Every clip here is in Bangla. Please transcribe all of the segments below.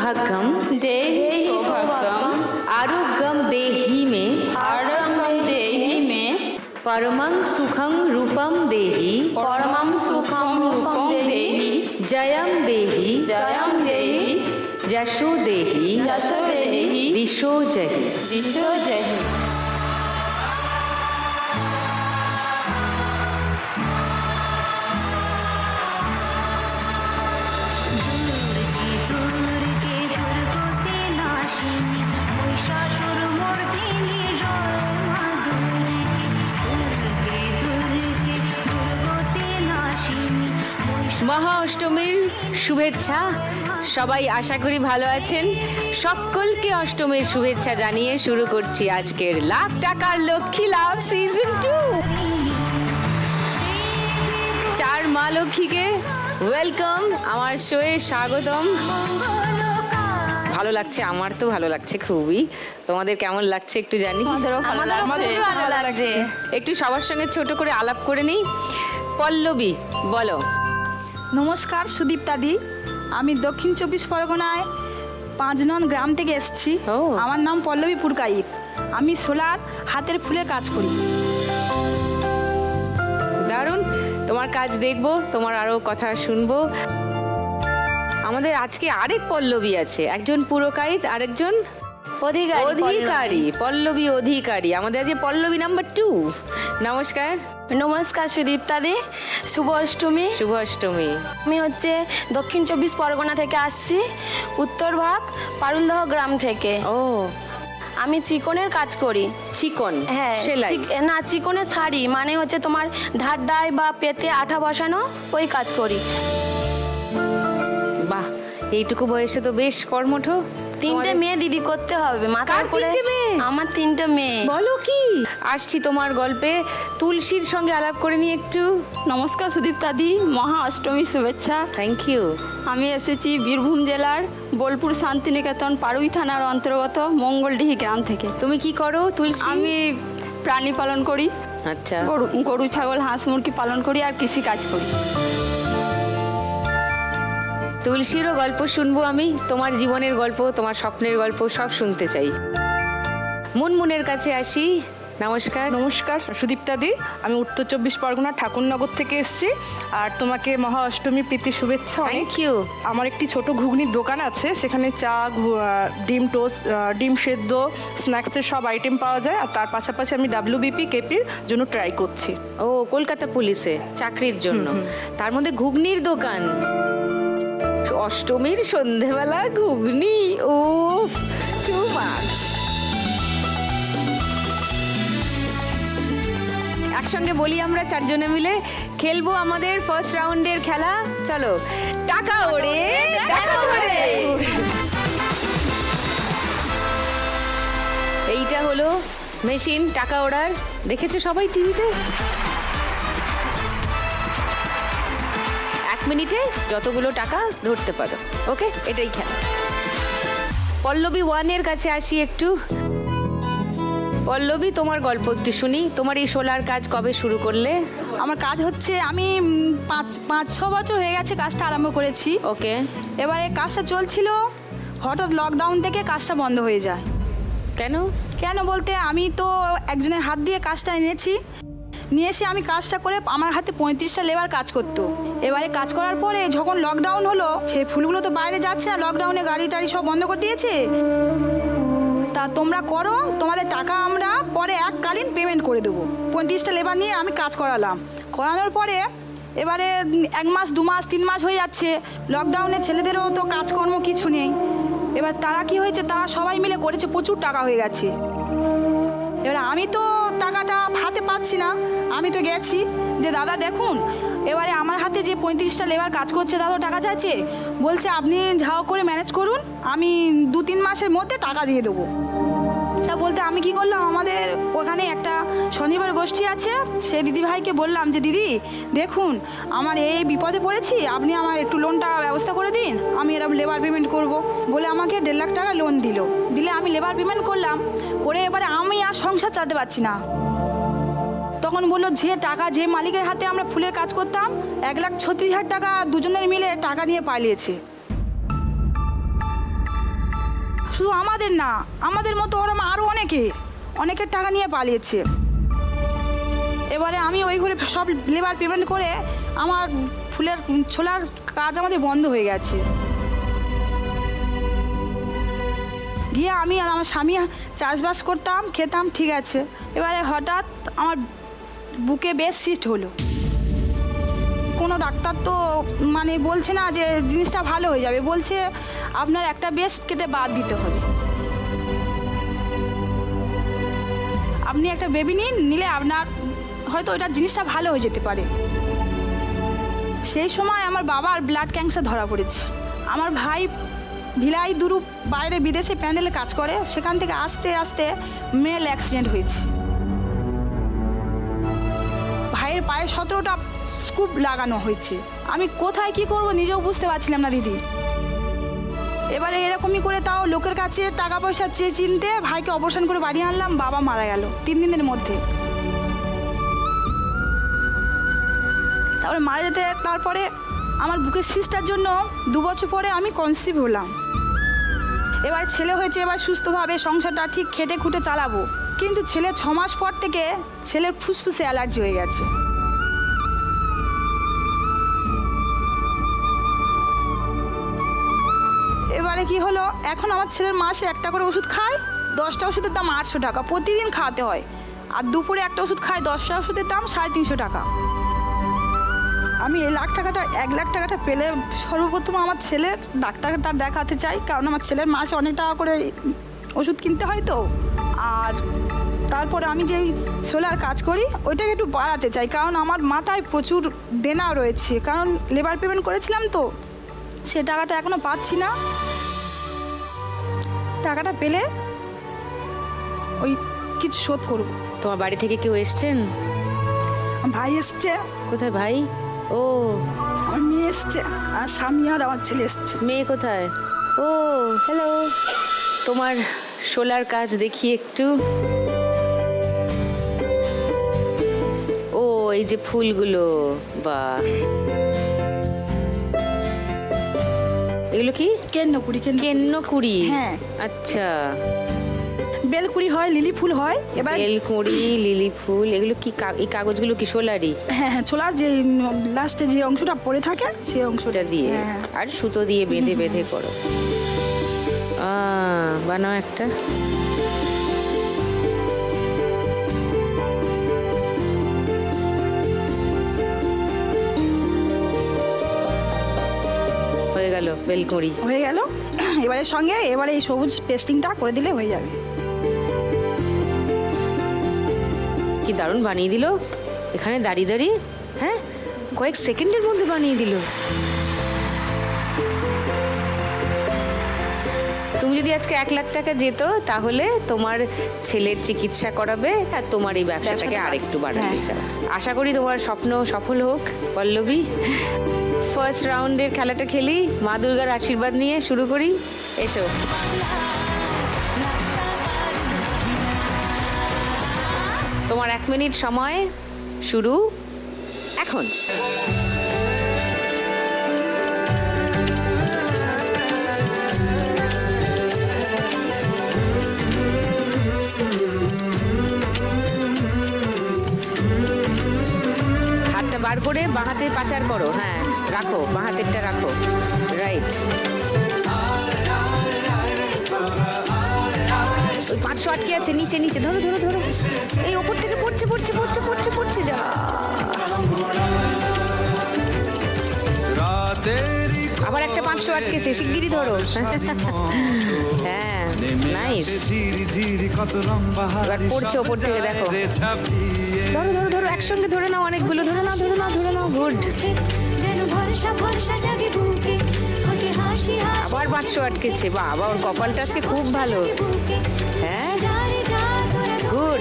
ভাগ্যম দেহি সৌভাগ্যম আরোগ্যম দেহি মে আরোগ্যম দেহি মে পরমং সুখং রূপম দেহি পরমং সুখং রূপম দেহি জয়ম দেহি জয়ম দেহি যশো দেহি যশো দেহি দিশো জহি দিশো জহি অষ্টমীর শুভেচ্ছা। সবাই আশা করি ভালো আছেন। সকলকে অষ্টমীর শুভেচ্ছা জানিয়ে শুরু করছি আজকের লাখ টাকার লক্ষ্মী লাভ সিজন টু চার মা লক্ষ্মীকে ওয়েলকাম আমার শোয়ে স্বাগতম। ভালো লাগছে আমার তো ভালো লাগছে খুবই। তোমাদের কেমন লাগছে একটু জানি? একটু সবার সঙ্গে ছোট করে আলাপ করে নিই। পল্লবী বলো। নমস্কার সুদীপ্তাদি আমি দক্ষিণ চব্বিশ পরগনায় পাঁচ নন গ্রাম থেকে এসেছি। ও। আমার নাম পল্লবী পুরকাইত। আমি সোলার হাতের ফুলের কাজ করি। দারুণ। তোমার কাজ দেখব তোমার আরও কথা শুনব। আমাদের আজকে আরেক পল্লবী আছে। একজন পুরকাইত আরেকজন অধিকারী অধিকারী পল্লবী। অধিকারী। আমাদের আজকে পল্লবী নাম্বার টু নমস্কার। নমস্কার সুদীপ্তাদি শুভ অষ্টমী। শুভ অষ্টমী। আমি হচ্ছে দক্ষিণ চব্বিশ পরগনা থেকে আসছি উত্তরভাগ পারুলদহ গ্রাম থেকে। ও। আমি চিকনের কাজ করি। চিকন? হ্যাঁ সেলাই? না চিকনের শাড়ি মানে হচ্ছে তোমার ঢাড্ডায় বা পেতে আঠা বসানো ওই কাজ করি। বাহ এইটুকু বয়সে তো বেশ কর্মঠ। তিনটে মেয়ে দিদি করতে হবে। মাথার কার উপরে তিনটে মেয়ে? আমার তিনটে মেয়ে। বলো কি? আসছি তোমার গল্পে। তুলসীর সঙ্গে আলাপ করে নি একটু। নমস্কার সুদীপ দাদি মহা অষ্টমী শুভেচ্ছা। থ্যাংক ইউ আমি এসেছি বীরভূম জেলার বোলপুর শান্তিনিকেতন পারুই থানার অন্তর্গত মঙ্গলডিহি গ্রাম থেকে। তুমি কি করো তুলসী? আমি প্রাণী পালন করি। আচ্ছা। গরু গরু ছাগল হাঁস মুরগি পালন করি আর কৃষি কাজ করি। তুলসীরও গল্প শুনব আমি তোমার জীবনের গল্প তোমার স্বপ্নের গল্প সব শুনতে চাই। মুনমুনের কাছে আসি নমস্কার। নমস্কার সুদীপ্তাদি আমি উত্তর চব্বিশ পরগনা ঠাকুরনগর থেকে এসেছি আর তোমাকে মহা অষ্টমী প্রীতি শুভেচ্ছা থ্যাংক ইউ আমার একটি ছোট ঘুগনির দোকান আছে সেখানে চা ডিম টোস্ট ডিম সেদ্ধ স্ন্যাক্সের সব আইটেম পাওয়া যায় আর তার পাশাপাশি আমি ডাব্লিউবিপি কেপির জন্য ট্রাই করছি। ও কলকাতা পুলিশে চাকরির জন্য। তার মধ্যে ঘুগনির দোকান। অষ্টমীর সন্ধেবেলা ঘুগনি, উফ টু মাছ একসঙ্গে বলি আমরা চারজনে মিলে, খেলব আমাদের ফার্স্ট রাউন্ডের খেলা। চলো, টাকা ওড়ে এইটা হলো মেশিন টাকা ওড়ার। দেখেছ সবাই টিভিতে মিনিটে যতগুলো টাকা ধরতে পারো ওকে? এটাই খেলা। পল্লবী ওয়ানের কাছে আসি একটু। পল্লবী তোমার গল্প একটু শুনি। তোমার এই সোলার কাজ কবে শুরু করলে? আমার কাজ হচ্ছে আমি পাঁচ পাঁচ ছ বছর হয়ে গেছে কাজটা আরম্ভ করেছি। ওকে। এবারে কাজটা চলছিল হঠাৎ লকডাউন থেকে কাজটা বন্ধ হয়ে যায়। কেন? কেন বলতে আমি তো একজনের হাত দিয়ে কাজটা এনেছি। নিয়ে এসে আমি কাজটা করে আমার হাতে পঁয়ত্রিশটা লেবার কাজ করতো। এবারে কাজ করার পরে যখন লকডাউন হলো সেই ফুলগুলো তো বাইরে যাচ্ছে না লকডাউনে গাড়ি টাড়ি সব বন্ধ করে দিয়েছে। তা তোমরা করো, তোমাদের টাকা আমরা পরে এককালীন পেমেন্ট করে দেবো। পঁয়ত্রিশটা লেবার নিয়ে আমি কাজ করালাম। করানোর পরে এবারে এক মাস, দু মাস, তিন মাস হয়ে যাচ্ছে। লকডাউনে ছেলেদেরও তো কাজকর্ম কিছু নেই। এবার তারা কি হয়েছে, তারা সবাই মিলে করেছে, প্রচুর টাকা হয়ে গেছে। এবার আমি তো টাকাটা হাতে পাচ্ছি না। আমি তো গেছি। যে দাদা দেখুন, এবারে আমার হাতে যে পঁয়ত্রিশটা লেবার কাজ করছে, দাদা টাকা চাইছে। বলছে, আপনি ঝাও করে ম্যানেজ করুন, আমি দু তিন মাসের মধ্যে টাকা দিয়ে দেবো। তা বলতে আমি কি করলাম? আমাদের ওখানে একটা শনিবার গোষ্ঠী আছে সে দিদিভাইকে বললাম যে, দিদি, দেখুন, আমার এই বিপদে পড়েছি, আপনি আমার একটু লোনটা ব্যবস্থা করে দিন, আমি এরকম লেবার পেমেন্ট করব। বলে আমাকে দেড় লাখ টাকা লোন দিল। দিলে আমি লেবার পেমেন্ট করলাম, করে এবারে আমি আর সংসার চালাতে পারছি না। তখন বলল, যে টাকা, যে মালিকের হাতে আমরা ফুলের কাজ করতাম, এক লাখ ছত্রিশ হাজার টাকা দুজনের মিলে টাকা নিয়ে পালিয়েছে। শুধু আমাদের না, আমাদের মতো ওরম আরও অনেকে, অনেকের টাকা নিয়ে পালিয়েছে। এবারে আমি ওই ঘরে সব লেবার পেমেন্ট করে আমার ফুলের ছোলার কাজ আমাদের বন্ধ হয়ে গেছে। গিয়ে আমি আর আমার স্বামী চাষবাস করতাম, খেতাম, ঠিক আছে। এবারে হঠাৎ আমার বুকে বেশ সিস্ট হলো। কোনো ডাক্তার তো মানে বলছে না যে জিনিসটা ভালো হয়ে যাবে, বলছে আপনার একটা বেস্ট কেটে বাদ দিতে হবে। আপনি একটা বেবি নিন, নিলে আপনার হয়তো ওইটা জিনিসটা ভালো হয়ে যেতে পারে। সেই সময় আমার বাবার ব্লাড ক্যান্সার ধরা পড়েছে। আমার ভাই ভিলাই দুরু বাইরে বিদেশে প্যান্ডেলে কাজ করে, সেখান থেকে আস্তে আস্তে মেল অ্যাক্সিডেন্ট হয়েছে। ভাইয়ের পায়ে সতেরোটা স্কুপ লাগানো হয়েছে। আমি কোথায় কি করব নিজেও বুঝতে পারছিলাম না, দিদি। এবারে এরকমই করে তাও লোকের কাছে টাকা পয়সা চেয়ে চিনতে ভাইকে অপারেশন করে বাড়ি আনলাম, বাবা মারা গেল তিন দিনের মধ্যে। তারপরে মারা যেতে তারপরে আমার বুকের সিস্টার জন্য দু বছর পরে আমি কনসিভ হলাম। এবার ছেলে হয়েছে, এবার সুস্থভাবে সংসারটা ঠিক খেটে খুঁটে চালাবো। কিন্তু ছেলে ছ মাস পর থেকে ছেলের ফুসফুসে অ্যালার্জি হয়ে গেছে। কি হলো? এখন আমার ছেলের মাসে একটা করে ওষুধ খায়, দশটা ওষুধের দাম আটশো টাকা। প্রতিদিন খাওয়াতে হয়। আর দুপুরে একটা ওষুধ খায়, দশটা ওষুধের দাম সাড়ে তিনশো টাকা। আমি এই লাখ টাকাটা, এক লাখ টাকাটা পেলে সর্বপ্রথম আমার ছেলের ডাক্তারটা দেখাতে চাই, কারণ আমার ছেলের মাসে অনেক টাকা করে ওষুধ কিনতে হয় তো। আর তারপরে আমি যেই সোলার কাজ করি, ওইটাকে একটু বাড়াতে চাই, কারণ আমার মাথায় প্রচুর দেনা রয়েছে। কারণ লেবার পেমেন্ট করেছিলাম তো, সে টাকাটা এখনও পাচ্ছি না। টাকাটা পেলে ওই কিছু শোধ করব তোমার বাড়ি থেকে কেউ এসছেন? ভাই এসছে। কোথায় ভাই? ও। আমার মেয়ে এসছে আর স্বামী আর আমার ছেলে এসছে। মেয়ে কোথায়? ও হ্যালো তোমার সোলার কাজ দেখি একটু। ও এই যে ফুলগুলো বা এগুলো কি? কেন্নকুড়ি কুড়ি কেন কেন্ন কুড়ি হ্যাঁ। আচ্ছা। বেলকুড়ি হয় লিলি ফুল হয় এবার বেলকুঁড়ি লিলি ফুল এগুলো কি এই কাগজগুলো কি সোলারি হ্যাঁ হ্যাঁ ছোলার যে লাস্টে যে অংশটা পড়ে থাকে সেই অংশটা দিয়ে। হ্যাঁ আর সুতো দিয়ে বেঁধে বেঁধে করো। আ বানাও একটা। গেল বেলকুঁড়ি। হয়ে গেল। এবারে সঙ্গে এবারে এই সবুজ পেস্টিংটা করে দিলে হয়ে যাবে। কি দারুণ বানিয়ে দিল। এখানে দাঁড়িয়ে দাঁড়িয়ে হ্যাঁ কয়েক সেকেন্ডের মধ্যে বানিয়ে দিল। তুমি যদি আজকে এক লাখ টাকা যেত তাহলে তোমার ছেলের চিকিৎসা করাবে আর তোমার এই ব্যবসাটাকে ব্যবসাটা আরেকটু বাড়াতে হ্যাঁ। চাও। আশা করি তোমার স্বপ্ন সফল হোক পল্লবী। ফার্স্ট রাউন্ডের খেলাটা খেলি, মা দুর্গার আশীর্বাদ নিয়ে শুরু করি। এসো। তোমার এক মিনিট সময়, শুরু এখন। হাতটা বার করে বাঁ হাতে পাচার করো হ্যাঁ। রাখো বাঁ হাতেরটা রাখো। রাইট ওই পাঁচশো আটকে আছে, নিচে নিচে, ধরো ধরো ধরো। এই ওপর থেকে পড়ছে পড়ছে পড়ছে পড়ছে পড়ছে যা। আবার একটা পাঁচশো আটকেছে, শিগগিরই ধরো। হ্যাঁ নাইস হাড়ি পড়ছে ওপর থেকে, দেখো। ধরো ধরো ধরো, একসঙ্গে ধরে নাও অনেকগুলো, ধরে নাও ধরে নাও ধরে নাও গুড ভরসা ভরসা জাগে বুকে। ফোটে হাসি হাসি। আবার পাঁচশো আটকেছে বাবা ওর কপালটা আজকে খুব ভালো। হ্যাঁ? গুড।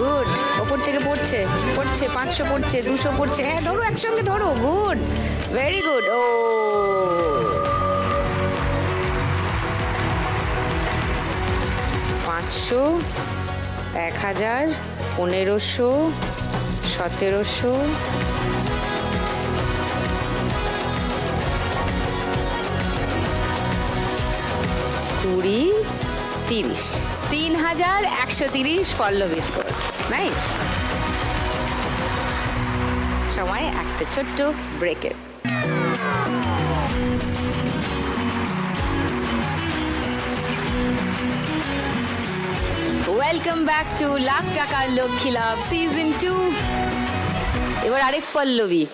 গুড। ওপর থেকে পড়ছে পড়ছে পাঁচশো পড়ছে দুশো পড়ছে। হ্যাঁ ধরো একসঙ্গে ধরো। গুড। ভেরি গুড ও। পাঁচশো এক হাজার পনেরোশো সতেরোশো কুড়ি, তিরিশ। তিন হাজার একশো তিরিশ পল্লবী স্কোর নাইস সময় একটা ছোট্ট ব্রেকের ওয়েলকাম ব্যাক টু লাখ টাকার লক্ষ্মী লাভ সিজন টু এবার আরেক পল্লবী।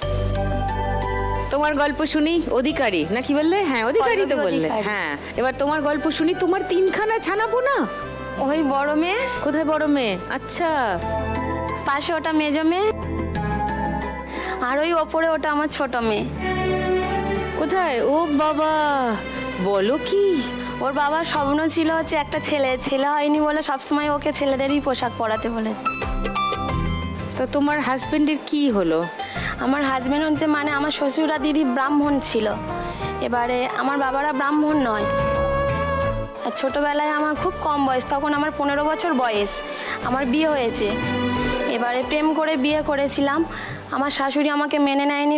তোমার গল্প শুনি অধিকারী। না কি বললে? হ্যাঁ অধিকারী তো বললে। হ্যাঁ এবার তোমার গল্প শুনি তোমার তিনখানা ছানাবো না? ওই বড় মেয়ে। কোথায় বড় মেয়ে? আচ্ছা। পাশে ওটা মেজো মেয়ে। আর ওই ওপরে ওটা আমার ছোট মেয়ে। কোথায়? ও বাবা বলো কি? ওর বাবার স্বপ্ন ছিল হচ্ছে একটা ছেলে। ছেলে হয়নি বলে সবসময় ওকে ছেলেদেরই পোশাক পরাতে বলেছে। তো তোমার হাজবেন্ডের কি হলো? আমার হাজব্যান্ড হচ্ছে মানে আমার শ্বশুরা দিদি ব্রাহ্মণ ছিল। এবারে আমার বাবারা ব্রাহ্মণ নয়। আর ছোটোবেলায় আমার খুব কম বয়স, তখন আমার পনেরো বছর বয়স। আমার বিয়ে হয়েছে। এবারে প্রেম করে বিয়ে করেছিলাম। আমার শাশুড়ি আমাকে মেনে নেয়নি।